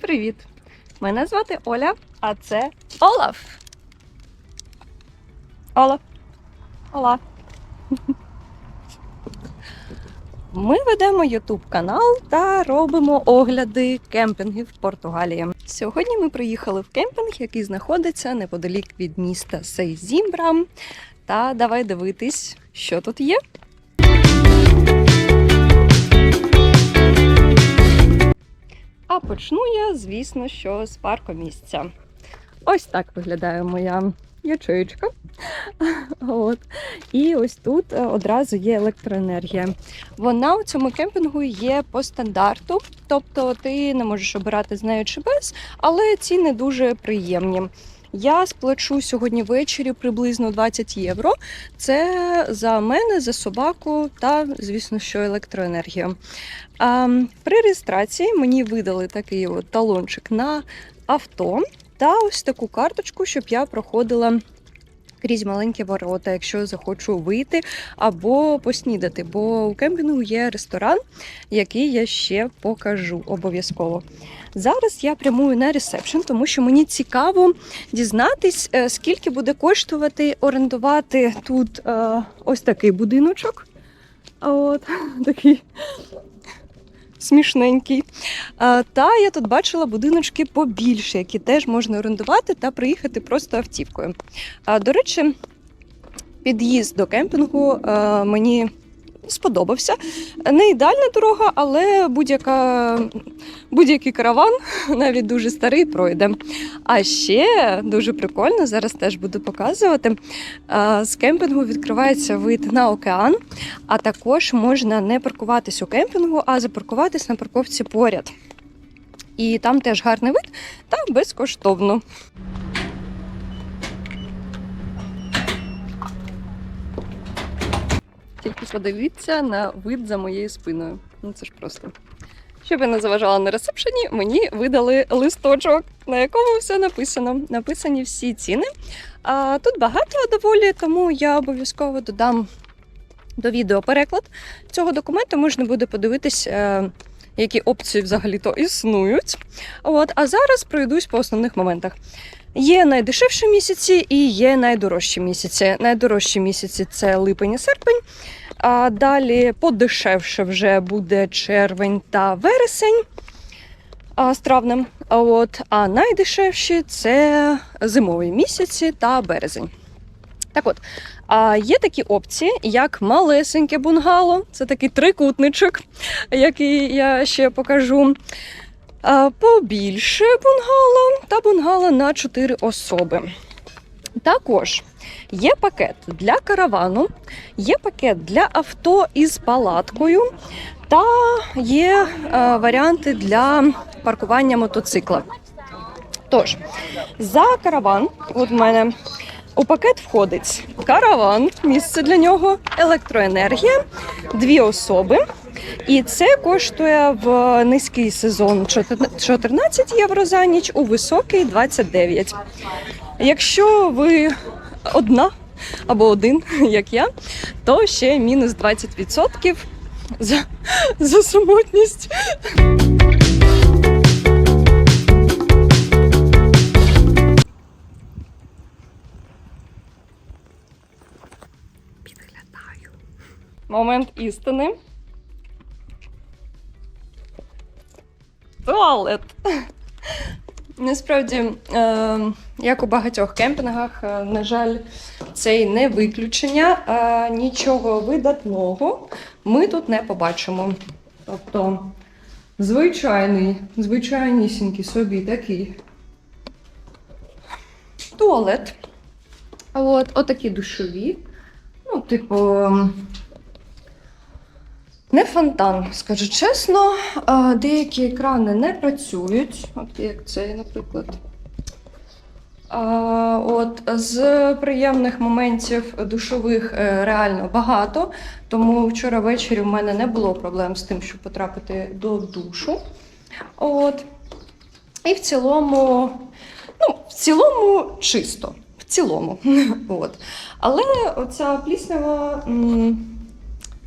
привіт! Мене звати Оля, а це Олаф. Олаф. Ола. Ми ведемо YouTube канал та робимо огляди кемпінгів в Португалії. Сьогодні ми приїхали в кемпінг, який знаходиться неподалік від міста Сейзімбра. Та давай дивитись, що тут є. А почну я, звісно, що з паркомісця. Ось так виглядає моя ячеєчка. От. І ось тут е, одразу є електроенергія. Вона у цьому кемпінгу є по стандарту, тобто ти не можеш обирати з нею чи без, але ціни дуже приємні. Я сплачу сьогодні ввечері приблизно 20 євро. Це за мене, за собаку та, звісно, що електроенергію. А, при реєстрації мені видали такий от талончик на авто та ось таку карточку, щоб я проходила. Крізь маленькі ворота, якщо захочу вийти або поснідати, бо у кемпінгу є ресторан, який я ще покажу обов'язково. Зараз я прямую на ресепшн, тому що мені цікаво дізнатись, е, скільки буде коштувати орендувати тут е, ось такий будиночок. От такий смішненький. Та я тут бачила будиночки побільше, які теж можна орендувати та приїхати просто автівкою. До речі, під'їзд до кемпінгу мені сподобався. Не ідеальна дорога, але будь-яка, будь-який караван, навіть дуже старий, пройде. А ще дуже прикольно, зараз теж буду показувати. З кемпінгу відкривається вид на океан, а також можна не паркуватись у кемпінгу, а запаркуватись на парковці поряд. І там теж гарний вид та безкоштовно. Тільки подивіться на вид за моєю спиною. Ну це ж просто. Щоб я не заважала на ресепшені, мені видали листочок, на якому все написано. Написані всі ціни. А тут багато доволі, тому я обов'язково додам до відео переклад цього документу. Можна буде подивитись, е, які опції взагалі-то існують. От, а зараз пройдусь по основних моментах. Є найдешевші місяці і є найдорожчі місяці. Найдорожчі місяці це липень і серпень. А далі подешевше вже буде червень та вересень з травнем. А от а найдешевші це зимові місяці та березень. Так от, а є такі опції, як малесеньке бунгало, це такий трикутничок, який я ще покажу. Побільше бунгало та бунгало на 4 особи. Також є пакет для каравану, є пакет для авто із палаткою, та є е, варіанти для паркування мотоцикла. Тож, за караван, от в мене у пакет входить караван, місце для нього, електроенергія, дві особи. І це коштує в низький сезон 14 євро за ніч, у високий 29. Якщо ви одна або один, як я, то ще мінус 20% за, за самотність. Момент істини. Туалет. Насправді, е, як у багатьох кемпінгах, е, на жаль, це й не виключення. Нічого видатного ми тут не побачимо. Тобто, звичайний, звичайнісінький собі такий туалет. От, отакі душові. Ну, типу, не фонтан, скажу чесно. Деякі екрани не працюють, от як цей, наприклад. От з приємних моментів душових е, реально багато, тому вчора ввечері в мене не було проблем з тим, щоб потрапити до душу. От. І в цілому, ну, в цілому чисто. В цілому. От. Але оця пліснява. м,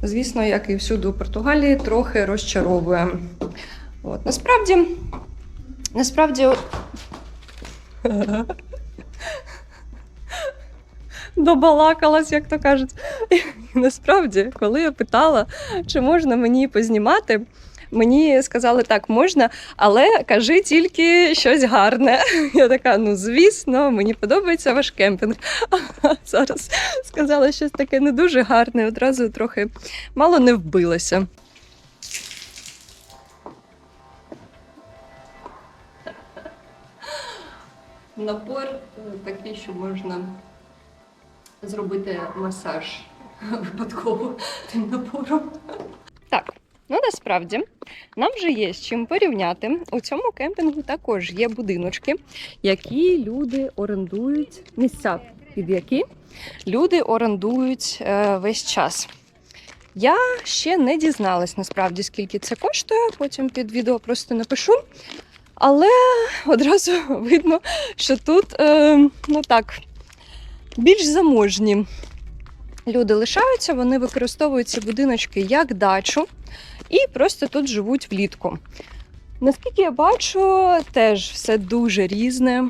звісно, як і всюди у Португалії, трохи розчаровує. От, насправді, Насправді. Добалакалась, як то кажуть. Насправді, коли я питала, чи можна мені познімати, мені сказали, так, можна, але кажи тільки щось гарне. Я така, ну звісно, мені подобається ваш кемпінг. Зараз сказала щось таке не дуже гарне, одразу трохи мало не вбилася. Напор е, такий, що можна зробити масаж випадково тим напором. Ну насправді нам вже є з чим порівняти. У цьому кемпінгу також є будиночки, які люди орендують місця, під які люди орендують е, весь час. Я ще не дізналась насправді, скільки це коштує. Потім під відео просто напишу. Але одразу видно, що тут, е, ну так, більш заможні люди лишаються, вони використовують ці будиночки як дачу і просто тут живуть влітку. Наскільки я бачу, теж все дуже різне.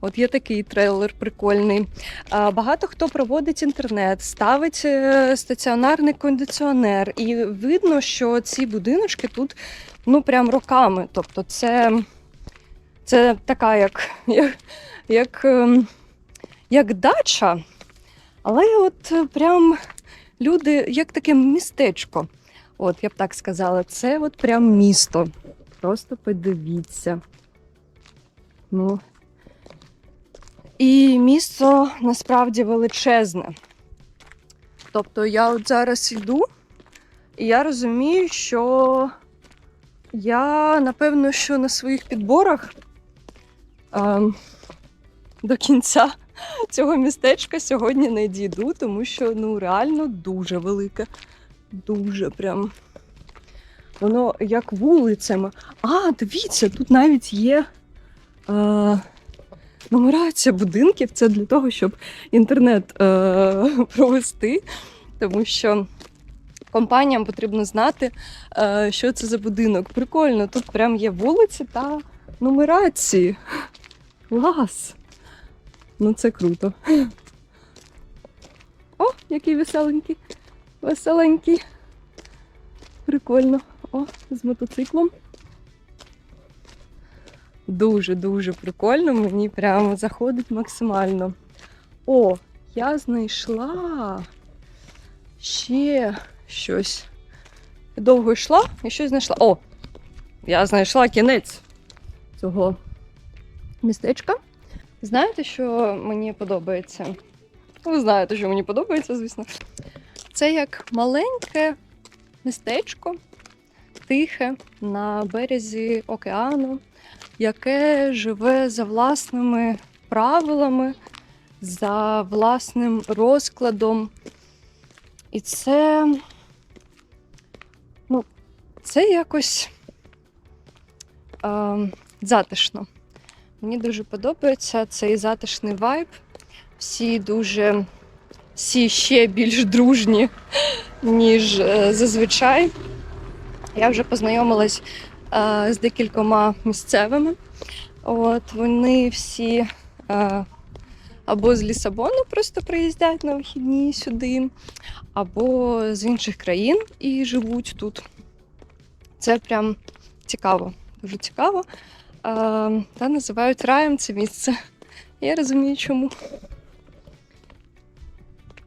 От є такий трейлер прикольний. Багато хто проводить інтернет, ставить е, стаціонарний кондиціонер, і видно, що ці будиночки тут ну прям роками. Тобто, це, це така, як, як, як, ем, як дача, але от е, прям люди, як таке містечко. От, я б так сказала, це от прям місто. Просто подивіться. Ну. І місто насправді величезне. Тобто я от зараз йду, і я розумію, що я, напевно, що на своїх підборах ем, до кінця цього містечка сьогодні не дійду, тому що ну реально дуже велике. Дуже прям. Воно як вулицями. А, дивіться, тут навіть є е, нумерація будинків. Це для того, щоб інтернет е, провести, тому що компаніям потрібно знати, е, що це за будинок. Прикольно, тут прям є вулиці та нумерації. Клас! Ну це круто. О, який веселенький. Веселенький. Прикольно. О, з мотоциклом. Дуже-дуже прикольно, мені прямо заходить максимально. О, я знайшла ще щось. Довго йшла і щось знайшла. О! Я знайшла кінець цього містечка. Знаєте, що мені подобається? Ви знаєте, що мені подобається, звісно. Це як маленьке містечко, тихе на березі океану, яке живе за власними правилами, за власним розкладом. І це, ну, це якось е, затишно. Мені дуже подобається цей затишний вайб. Всі дуже всі ще більш дружні, ніж е, зазвичай. Я вже познайомилась е, з декількома місцевими. От вони всі е, або з Лісабону просто приїздять на вихідні сюди, або з інших країн і живуть тут. Це прям цікаво, дуже цікаво. Та називають раєм це місце. Я розумію, чому.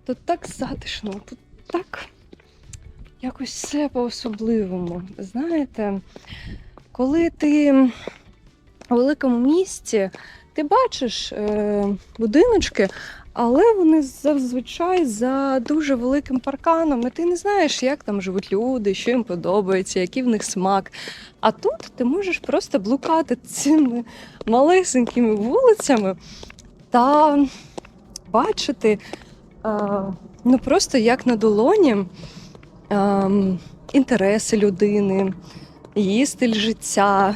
Тут так затишно, тут так якось все по-особливому. Знаєте, коли ти у великому місті, ти бачиш е, будиночки, але вони зазвичай за дуже великим парканом, і ти не знаєш, як там живуть люди, що їм подобається, який в них смак. А тут ти можеш просто блукати цими малесенькими вулицями та бачити ну просто як на долоні е, інтереси людини, її стиль життя.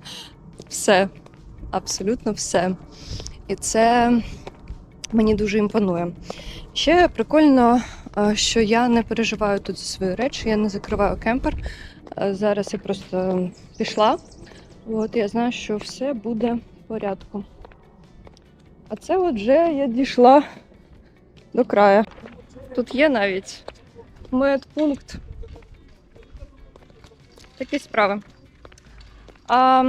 Все, абсолютно все. І це мені дуже імпонує. Ще прикольно, що я не переживаю тут за свої речі, я не закриваю кемпер. Зараз я просто пішла, От я знаю, що все буде в порядку. А це от вже я дійшла до краю. Тут є навіть медпункт. Такі справи. А,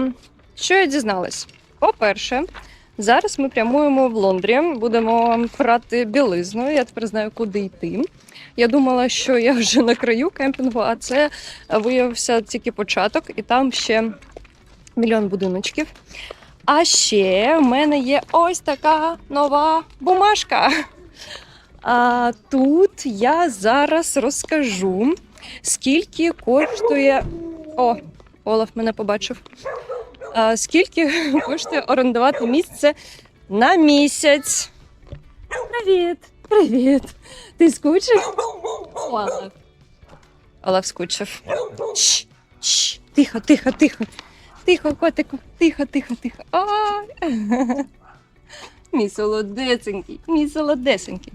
що я дізналась? По-перше, зараз ми прямуємо в Лондрі, будемо брати білизну. Я тепер знаю, куди йти. Я думала, що я вже на краю кемпінгу, а це виявився тільки початок, і там ще мільйон будиночків. А ще в мене є ось така нова бумажка. А тут я зараз розкажу, скільки коштує. О, Олаф мене побачив. А, скільки коштує орендувати місце на місяць. Привіт! Привіт! Ти скучив? Олаф. Олаф скучив. Чш, чш, тихо, тихо, тихо. Тихо, котику, тихо, тихо, тихо. Мій солодесенький, мій солодесенький.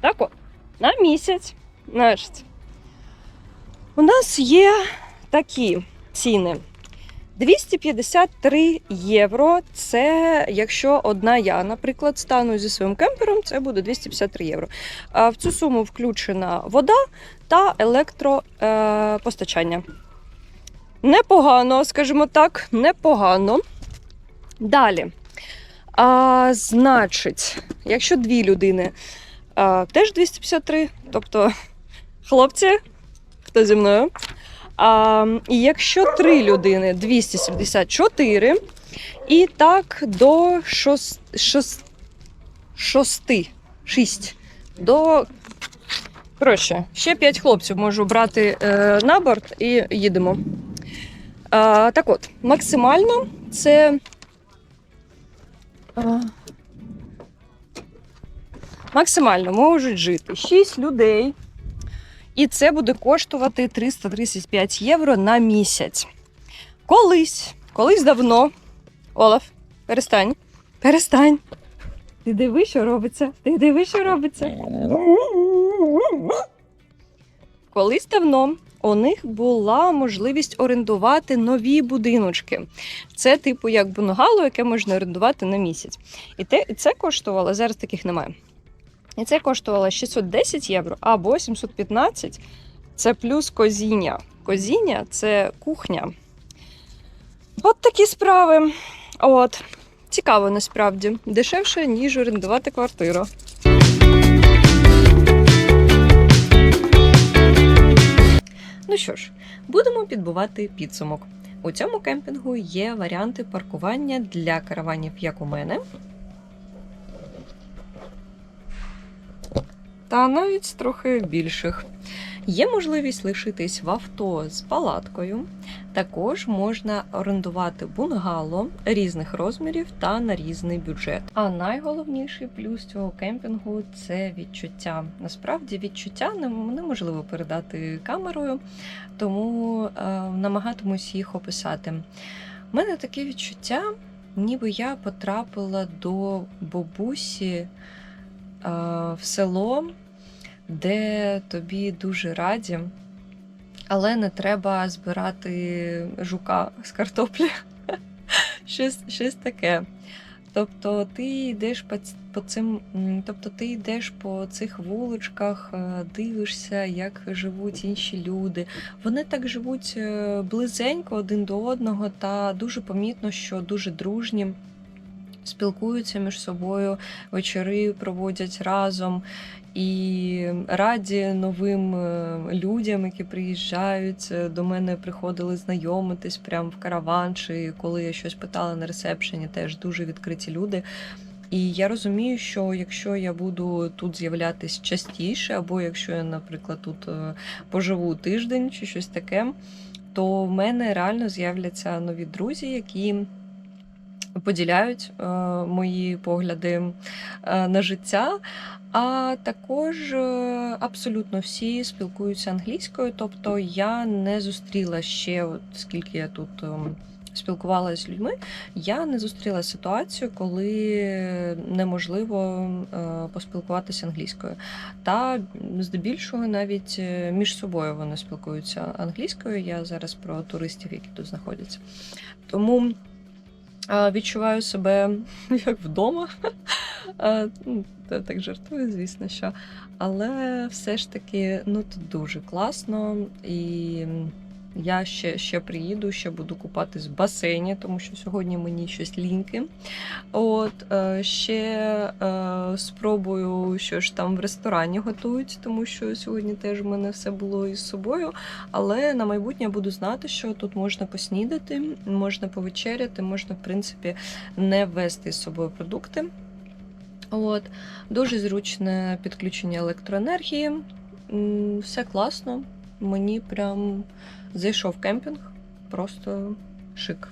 Так от, на місяць. Значить, у нас є такі ціни. 253 євро. Це якщо одна я, наприклад, стану зі своїм кемпером, це буде 253 євро. В цю суму включена вода та електропостачання. Непогано, скажімо так, непогано. Далі. А, значить, якщо дві людини, теж 253, тобто хлопці, хто зі мною. А, і якщо три людини 274, і так до шос, шос, шости, шість. До. Коротше, ще п'ять хлопців можу брати е, на борт і їдемо. А, так от, максимально це. Максимально можуть жити 6 людей. І це буде коштувати 335 євро на місяць. Колись, колись давно. Олаф, перестань. Перестань. Ти диви, що робиться. Ти диви, що робиться. Колись давно у них була можливість орендувати нові будиночки. Це, типу, як бунгало, яке можна орендувати на місяць. І це коштувало, зараз таких немає. І це коштувало 610 євро або 715 це плюс козіння. Козіння це кухня. От такі справи. От. Цікаво насправді. Дешевше, ніж орендувати квартиру. Ну що ж, будемо підбивати підсумок. У цьому кемпінгу є варіанти паркування для караванів, як у мене. Та навіть трохи більших. Є можливість лишитись в авто з палаткою. Також можна орендувати бунгало різних розмірів та на різний бюджет. А найголовніший плюс цього кемпінгу це відчуття. Насправді відчуття неможливо передати камерою, тому е, намагатимусь їх описати. У мене таке відчуття, ніби я потрапила до бабусі в село, де тобі дуже раді, але не треба збирати жука з картоплі. щось, щось таке. Тобто ти йдеш по, по цим, тобто ти йдеш по цих вуличках, е, дивишся, як живуть інші люди. Вони так живуть е, близенько один до одного, та дуже помітно, що дуже дружні, спілкуються між собою, вечори проводять разом і раді новим е, людям, які приїжджають. Е, До мене приходили знайомитись прямо в караван, чи коли я щось питала на ресепшені, теж дуже відкриті люди. І я розумію, що якщо я буду тут з'являтись частіше, або якщо я, наприклад, тут е, поживу тиждень чи щось таке, то в мене реально з'являться нові друзі, які поділяють е, мої погляди е, на життя. А також е, абсолютно всі спілкуються англійською, тобто я не зустріла ще, от скільки я тут спілкувалася з людьми, я не зустріла ситуацію, коли неможливо поспілкуватися англійською. Та здебільшого навіть між собою вони спілкуються англійською. Я зараз про туристів, які тут знаходяться. Тому відчуваю себе як вдома. Ну, та Так жартую, звісно, що. Але все ж таки, ну тут дуже класно і. Я ще, ще приїду, ще буду купатись в басейні, тому що сьогодні мені щось ліньки. От е, ще е, спробую, що ж там в ресторані готують, тому що сьогодні теж в мене все було із собою. Але на майбутнє буду знати, що тут можна поснідати, можна повечеряти, можна, в принципі, не вести з собою продукти. От, дуже зручне підключення електроенергії. Все класно. Мені прям зайшов кемпінг, просто шик.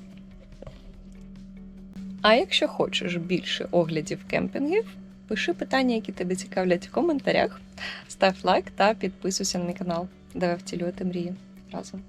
А якщо хочеш більше оглядів кемпінгів, пиши питання, які тебе цікавлять в коментарях, став лайк та підписуйся на мій канал, де втілювати мрії разом.